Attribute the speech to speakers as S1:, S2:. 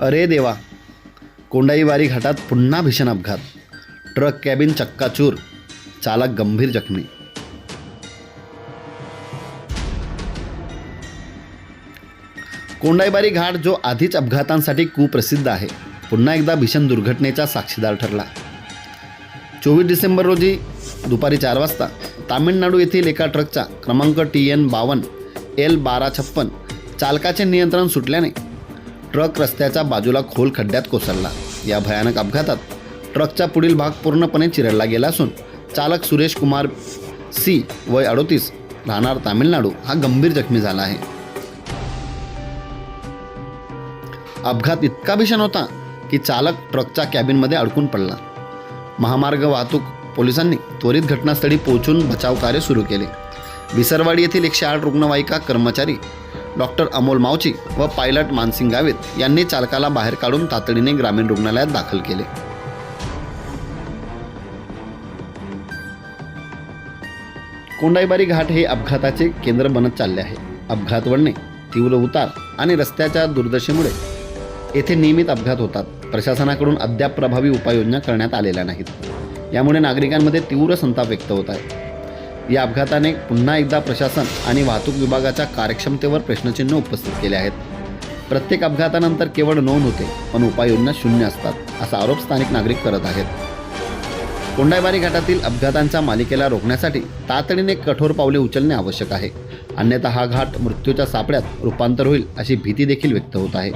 S1: अरे देवा. कोंडाईबारी घाटात पुन्हा भीषण अपघात. ट्रक कॅबिन चक्काचूर. चालक गंभीर जखमी. कोंडाईबारी घाट जो आधीच अपघातांसाठी कुप्रसिद्ध आहे पुन्हा एकदा भीषण दुर्घटनेचा साक्षीदार ठरला. चोवीस डिसेंबर रोजी दुपारी चार वाजता तामिळनाडू येथील एका ट्रकचा क्रमांक टी एन बावन्न एल बारा छप्पन चालकाचे नियंत्रण सुटल्याने ट्रक रस्त्याच्या बाजूला खोल खड्ड्यात कोसळला. या भयानक अपघातात ट्रकचा पुढील भाग पूर्णपणे चिरडला गेला असून चालक सुरेश कुमार सी वय अडोतीस राहणार तामिळनाडू हा गंभीर जखमी झाला आहे. अपघात इतका भीषण होता की चालक ट्रकच्या कॅबिनमध्ये अडकून पडला. महामार्ग वाहतूक पोलिसांनी त्वरित घटनास्थळी पोहोचून बचाव कार्य सुरू केले. विसरवाडी येथील एकशे आठ रुग्णवाहिका कर्मचारी डॉक्टर अमोल मावची व पायलट मानसिंग गावित यांनी चालकाला बाहेर काढून तातडीने ग्रामीण रुग्णालयात दाखल केले. कोंडाईबारी घाट हे अपघाताचे केंद्र बनत चालले आहे. अपघात वळणे तीव्र उतार आणि रस्त्याच्या दुर्दशेमुळे येथे नियमित अपघात होतात. प्रशासनाकडून अद्याप प्रभावी उपाययोजना करण्यात आलेल्या नाहीत. यामुळे नागरिकांमध्ये तीव्र संताप व्यक्त होत आहे. या अपघाताने पुन्हा एकदा प्रशासन आणि वाहतूक विभागाच्या कार्यक्षमतेवर प्रश्नचिन्ह उपस्थित केले आहेत. प्रत्येक अपघातानंतर केवळ नोंद होते पण उपाययोजना शून्य असतात असा आरोप स्थानिक नागरिक करत आहेत. कोंडाईबारी घाटातील अपघातांच्या मालिकेला रोखण्यासाठी तातडीने कठोर पावले उचलणे आवश्यक आहे. अन्यथा हा घाट मृत्यूच्या सापड्यात रूपांतर होईल अशी भीती देखील व्यक्त होत आहे.